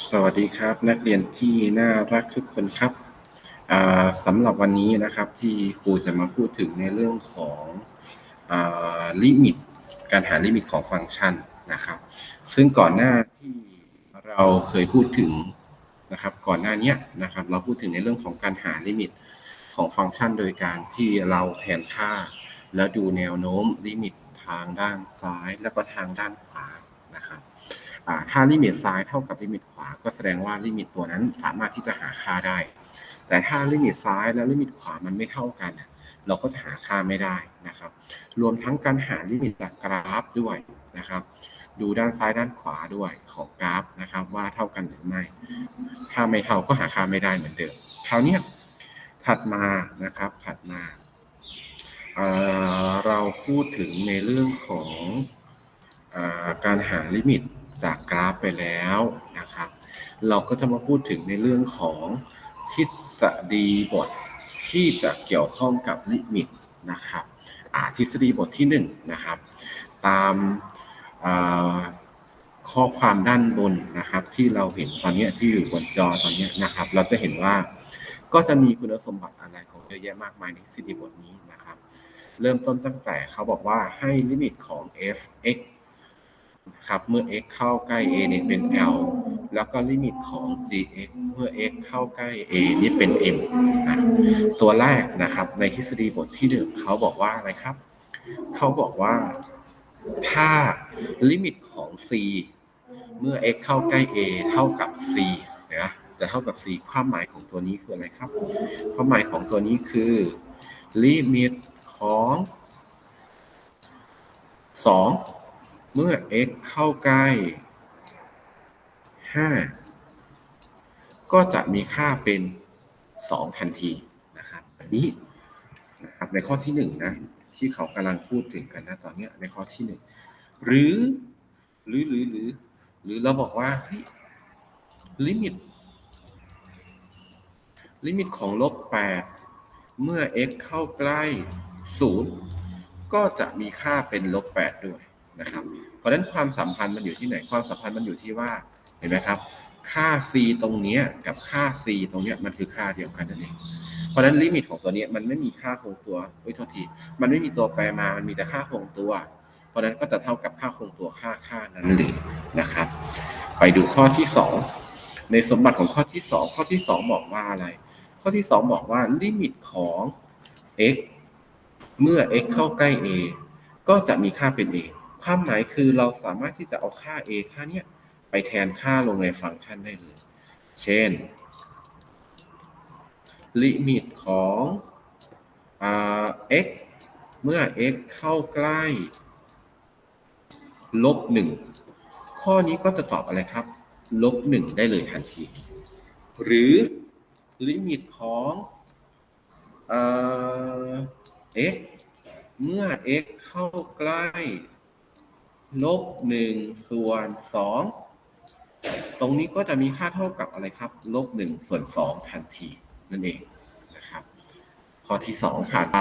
สวัสดีครับ นักเรียนที่น่ารักทุกคนครับสำหรับวันนี้นะครับที่ครูจะมาพูดถึงในเรื่องของลิมิต การหาลิมิตของฟังก์ชันนะครับ ซึ่งก่อนหน้าที่เราเคยพูดถึงนะครับก่อนหน้านี้นะครับเราพูดถึงในเรื่องของการหาลิมิตของฟังก์ชัน โดยการที่เราแทนค่า แล้วดูแนวโน้มลิมิตทางด้านซ้าย และก็ทางด้านขวานะครับ ถ้าลิมิตซ้ายเท่ากับลิมิตขวา ก็แสดงว่าลิมิตตัวนั้นสามารถที่จะหาค่าได้ แต่ถ้าลิมิตซ้ายและลิมิตขวามันไม่เท่ากัน เราก็จะหาค่าไม่ได้นะครับ รวมทั้งการหาลิมิตจากกราฟด้วยนะครับดูด้านซ้ายด้านขวาด้วยของกราฟนะครับ ว่าเท่ากันหรือไม่ ถ้าไม่เท่าก็หาค่าไม่ได้เหมือนเดิมคราวนี้ถัดมานะครับถัดมาเเราพูดถึงในเรื่องของอการหาลิมิต จากกราฟไปแล้วนะครับ เราก็จะมาพูดถึงในเรื่องของทฤษฎีบทที่จะเกี่ยวข้องกับลิมิตนะครับทฤษฎีบทที่1นนะครับ ตามข้อความด้านบนนะครับ ที่เราเห็นตอนนี้ที่อยู่บนจอตอนนี้นะครับ เราจะเห็นว่าก็จะมีคุณสมบัติอะไรของเยอะแยะมากมายในทฤษฎีบทนี้นะครับ เริ่มต้นตั้งแต่เขาบอกว่าให้ลิมิตของ f(x) ครับ เมื่อ x เข้าใกล้ a เนี่ยเป็น L แล้วก็ลิมิตของ gx เมื่อ x เข้าใกล้ a นี่เป็น m นะตัวแรกนะครับ ในทฤษฎีบทที่หนึ่งเขาบอกว่าอะไรครับ เขาบอกว่าถ้าลิมิตของ c เมื่อ x เข้าใกล้ a เท่ากับ c นะจะเท่ากับ c ความหมายของตัวนี้คืออะไรครับ ความหมายของตัวนี้คือลิมิตของ 2 เมื่อ x เข้าใกล้ 5 ก็จะมีค่าเป็น 2 ทันทีนะครับอันนี้นะครับในข้อที่ 1 นะ ที่เขากำลังพูดถึงกันนะตอนนี้ในข้อที่ 1 หรือ หรือหรือหรือหรือเราบอกว่าลิมิต ลิมิตของลบ 8 เมื่อ x เข้าใกล้ 0 ก็จะมีค่าเป็นลบ 8 ด้วย นะครับ เพราะฉะนั้นความสัมพันธ์มันอยู่ที่ไหนความสัมพันธ์มันอยู่ที่ว่าเห็นไหมครับ ค่า c ตรงนี้กับค่า c ตรงนี้มันคือค่าเดียวกันนั่นเองเพราะฉะนั้นลิมิตของตัวนี้มันไม่มีค่าคงตัวเฮ้ยโทษทีมันไม่มีตัวแปรมามันมีแต่ค่าคงตัว เพราะฉะนั้นก็จะเท่ากับค่าคงตัวค่าค่านั้นเลยนะครับ ไปดูข้อที่ 2 ในสมบัติของข้อที่ 2 ข้อที่ 2 บอกว่าอะไร ข้อที่ 2 บอกว่าลิมิตของ x เมื่อ x เข้าใกล้ a ก็จะมีค่าเป็น a ความหมายคือเราสามารถที่จะเอาค่า a ค่าเนี้ยไปแทนค่าลงในฟังก์ชันได้เลย เช่น ลิมิตของ x เมื่อ x เข้าใกล้ลบหนึ่งข้อนี้ก็จะตอบอะไรครับ ลบหนึ่งได้เลยทันที หรือลิมิตของ x เมื่อ x เข้าใกล้ ลบหนึ่งส่วนสองตรงนี้ก็จะมีค่าเท่ากับอะไรครับ ลบหนึ่งส่วนสองทันทีนั่นเองนะครับ ข้อที่สองขาดไป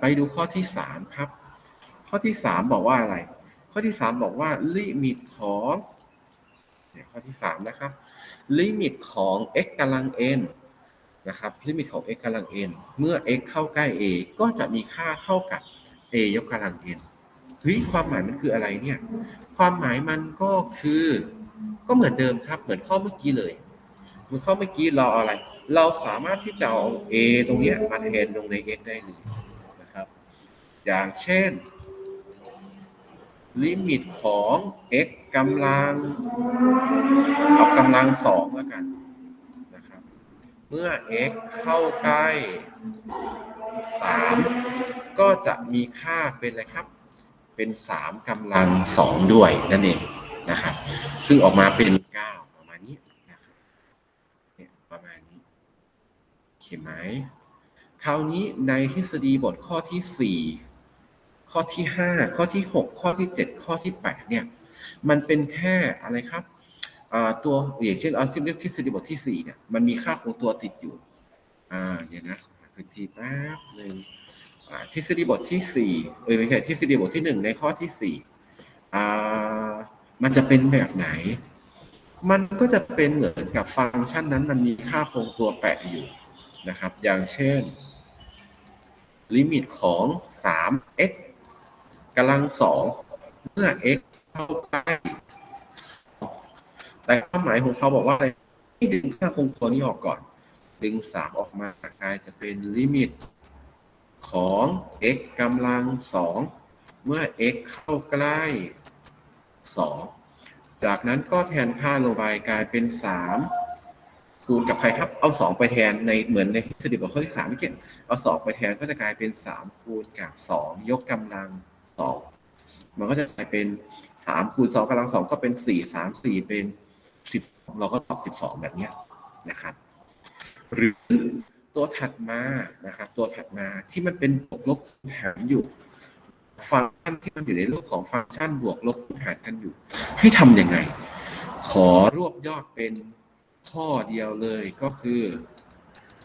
ไปดูข้อที่สามครับ ข้อที่สามบอกว่าอะไร ข้อที่สามบอกว่าลิมิตของเนี่ยข้อที่สามนะครับ ลิมิตของ x กำลัง n นะครับ ลิมิตของ x กำลัง n เมื่อ x เข้าใกล้ a ก็จะมีค่าเท่ากับ a ยกกำลัง n เฮ้ยความหมายมันคืออะไรเนี่ย ความหมายมันก็คือ ก็เหมือนเดิมครับ เหมือนข้อเมื่อกี้เลย เหมือนข้อเมื่อกี้เราอะไร เราสามารถที่จะเอา a ตรงนี้มาแทนลงใน x ได้เลยนะครับ อย่างเช่น ลิมิตของ x กำลังเอากำลังสองแล้วกันนะครับ เมื่อ x เข้าใกล้ 3 ก็จะมีค่าเป็นอะไรครับ เป็นสามกำลังสองด้วยนั่นเองนะครับ ซึ่งออกมาเป็นเก้าประมาณนี้นะครับเนี่ยประมาณนี้เขียนไหมคราวนี้ในทฤษฎีบทข้อที่สี่ข้อที่ห้าข้อที่หกข้อที่เจ็ดข้อที่แปดเนี่ยมันเป็นแค่อะไรครับตัวอย่างเช่นอัลฟิลิปทฤษฎีบทที่สี่เนี่ยมันมีค่าของตัวติดอยู่ อ่าเดี๋ยวนะพื้นที่แป๊บหนึ่ง ทฤษฎีบทที่สี่เออไม่ใช่ทฤษฎีบทที่หนึ่งในข้อที่สี่อ่ามันจะเป็นแบบไหน มันก็จะเป็นเหมือนกับฟังก์ชันนั้นมันมีค่าคงตัวแปะอยู่นะครับ อย่างเช่น ลิมิตของ 3x กำลังสองเมื่อ x เข้าใกล้แต่ความหมายของเขาบอกว่าอะไรให้ดึงค่าคงตัวนี้ออกก่อน ดึง3ออกมากลายจะเป็นลิมิต ของ x กำลังสองเมื่อ x เข้าใกล้ 2 จากนั้นก็แทนค่าลงไปกลายเป็น 3 คูณกับใครครับ เอา 2 ไปแทนในเหมือนในทฤษฎีของข้อที่3เมื่อกี้เอา 2 ไปแทนก็จะกลายเป็น 3 คูณกับ 2 ยกกำลัง 2 มันก็จะกลายเป็น 3 คูณ 2กำลัง 2 ก็เป็น 4 3 4 เป็น 10 เราก็ตอบ 12 แบบนี้นะครับ หรือ ตัวถัดมานะครับ ตัวถัดมาที่มันเป็นบวกลบคูณหารอยู่ ฟังก์ชันที่มันอยู่ในรูปของฟังก์ชันบวกลบคูณหารกันอยู่ ให้ทำยังไง ขอรวบยอดเป็นข้อเดียวเลยก็คือ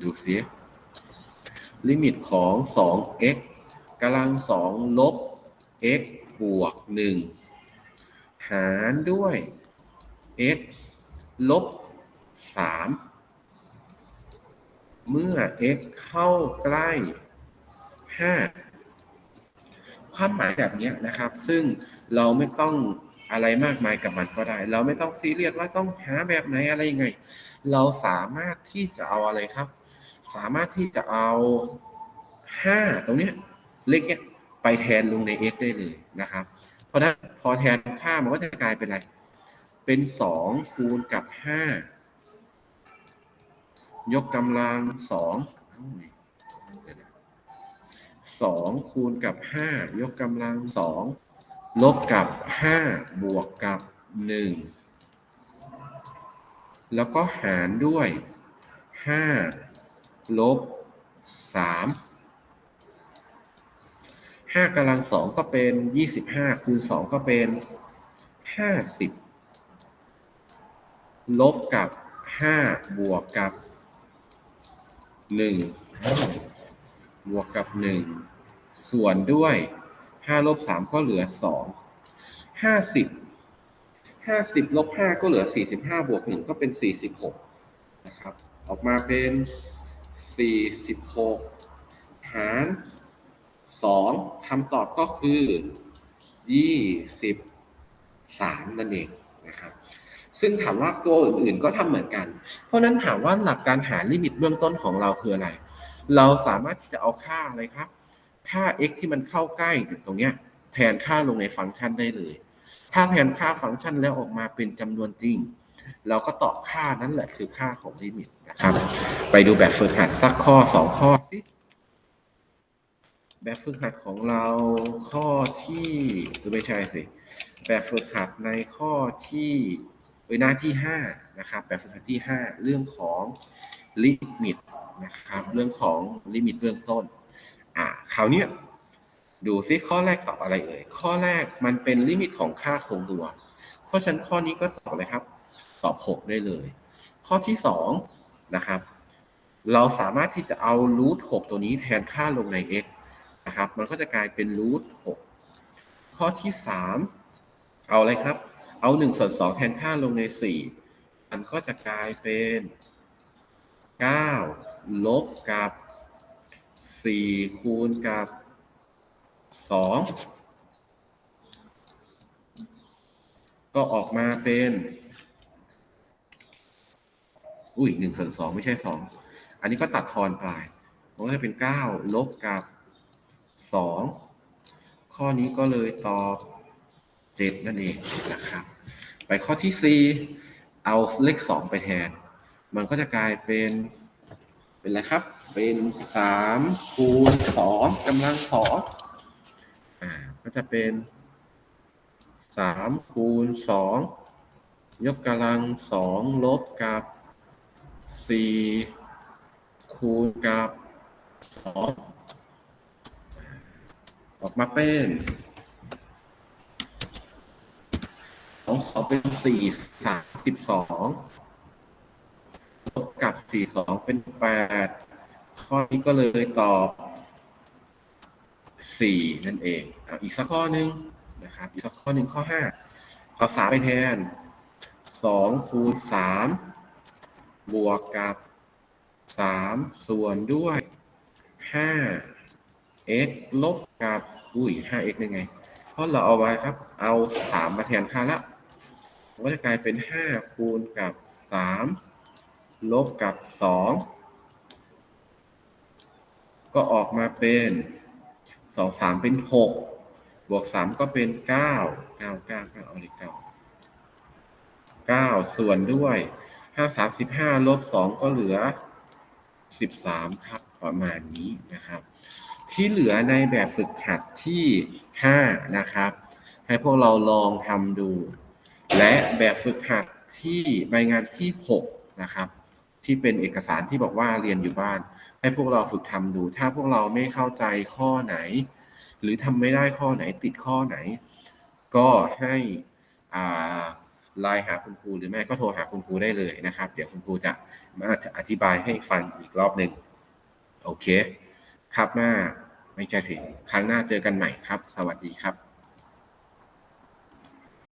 ดูสิลิมิตของ 2x กำลัง 2 ลบ x บวก 1 หารด้วย x ลบ 3 เมื่อ x เข้าใกล้ 5 ความหมายแบบนี้นะครับ ซึ่งเราไม่ต้องอะไรมากมายกับมันก็ได้ เราไม่ต้องซีเรียสว่าต้องหาแบบไหนอะไรยังไง เราสามารถที่จะเอาอะไรครับ สามารถที่จะเอา 5 ตรงนี้เลขเนี้ยไปแทนลงใน x ได้เลยนะครับ เพราะนั้นพอแทนค่ามันก็จะกลายเป็นอะไร เป็น 2 คูณกับ 5 ยกกำลังสองสองคูณกับห้ายกกำลังสองลบกับห้าบวกกับหนึ่งแล้วก็หารด้วยห้าลบสามห้ากำลังสองก็เป็นยี่สิบห้าคูณสองก็เป็นห้าสิบลบกับห้าบวกกับ หนึ่งบวกกับหนึ่งส่วนด้วยห้าลบสามก็เหลือสองห้าสิบห้าสิบลบห้าก็เหลือสี่สิบห้าบวกหนึ่งก็เป็นสี่สิบหกนะครับ ออกมาเป็นสี่สิบหกหารสองคำตอบก็คือยี่สิบสามนั่นเองนะครับ ซึ่งถามว่าตัวอื่นๆก็ทำเหมือนกัน เพราะฉะนั้นถามว่าหลักการหาลิมิตเบื้องต้นของเราคืออะไร เราสามารถที่จะเอาค่าอะไรครับ ค่า x ที่มันเข้าใกล้ตรงเนี้ยแทนค่าลงในฟังก์ชันได้เลย ถ้าแทนค่าฟังก์ชันแล้วออกมาเป็นจำนวนจริง เราก็ตอบค่านั้นแหละคือค่าของลิมิตนะครับ ไปดูแบบฝึกหัดสักข้อสองข้อสิ แบบฝึกหัดของเราข้อที่หรือไม่ใช่สิ แบบฝึกหัดในข้อที่ ยหน้าที่ห้านะครับแบบฝึกหัดที่ห้าเรื่องของลิมิตนะครับเรื่องของลิมิตเบื้องต้นอ่าคราวเนี้ยดูซิข้อแรกตอบอะไรเอ่ยข้อแรกมันเป็นลิมิตของค่าคงตัว เพราะฉะนั้นข้อนี้ก็ตอบเลยครับ ตอบ 6 ได้เลย ข้อที่2นะครับเราสามารถที่จะเอารูท6ตัวนี้แทนค่าลงใน x นะครับ มันก็จะกลายเป็นรูท6ข้อที่ 3 เอาอะไรครับ เอา1ส่วน2แทนค่าลงใน4มันก็จะกลายเป็น9ลบกับ4คูณกับ2ก็ออกมาเป็น อุ้ยหนึ่งส่วนสองไม่ใช่สอง อันนี้ก็ตัดทอนไป มันก็จะเป็นเก้าลบกับสอง ข้อนี้ก็เลยตอบ เจ็ดนั่นเองนะครับ ไปข้อที่สี่เอาเลขสองไปแทน มันก็จะกลายเป็น เป็นอะไรครับ เป็นสามคูณสองกำลังสองอ่า ก็จะเป็นสามคูณสองยกกำลังสองลบกับสี่คูณกับสองออกมาเป็น สองสองเป็นสี่สามสิบสองลบกับสี่สองเป็นแปดข้อนี้ก็เลยตอบสี่นั่นเองออีกสักข้อหนึ่งนะครับ อีกสักข้อหนึ่งข้อห้าเอาสามไปแทนสองคูณสามบวกกับสามส่วนด้วยห้า x ลบกับ อุ้ย 5x ยังไง เพราะเราเอาไว้ครับ เอา3มาแทนค่าละ มันก็จะกลายเป็น 5 คูณกับ 3 ลบกับ 2 ก็ออกมาเป็น 2 3 เป็น 6 บวก 3 ก็เป็น 9 9 9 9เอาเลย9 9 ส่วนด้วย 5 35ลบ 2 ก็เหลือ 13 ครับ ประมาณนี้นะครับ ที่เหลือในแบบฝึกหัดที่ 5 นะครับ ให้พวกเราลองทำดู และแบบฝึกหัดที่ใบงานที่ 6 นะครับ ที่เป็นเอกสารที่บอกว่าเรียนอยู่บ้าน ให้พวกเราฝึกทำดู ถ้าพวกเราไม่เข้าใจข้อไหน หรือทำไม่ได้ข้อไหนติดข้อไหน ก็ให้อ่าไลน์หาคุณครูหรือไม่ก็โทรหาคุณครูได้เลยนะครับ เดี๋ยวคุณครูจะมาอธิบายให้ฟังอีกรอบหนึ่งโอเค ครับหน้าไม่ใช่สิครั้งหน้าเจอกันใหม่ครับ สวัสดีครับ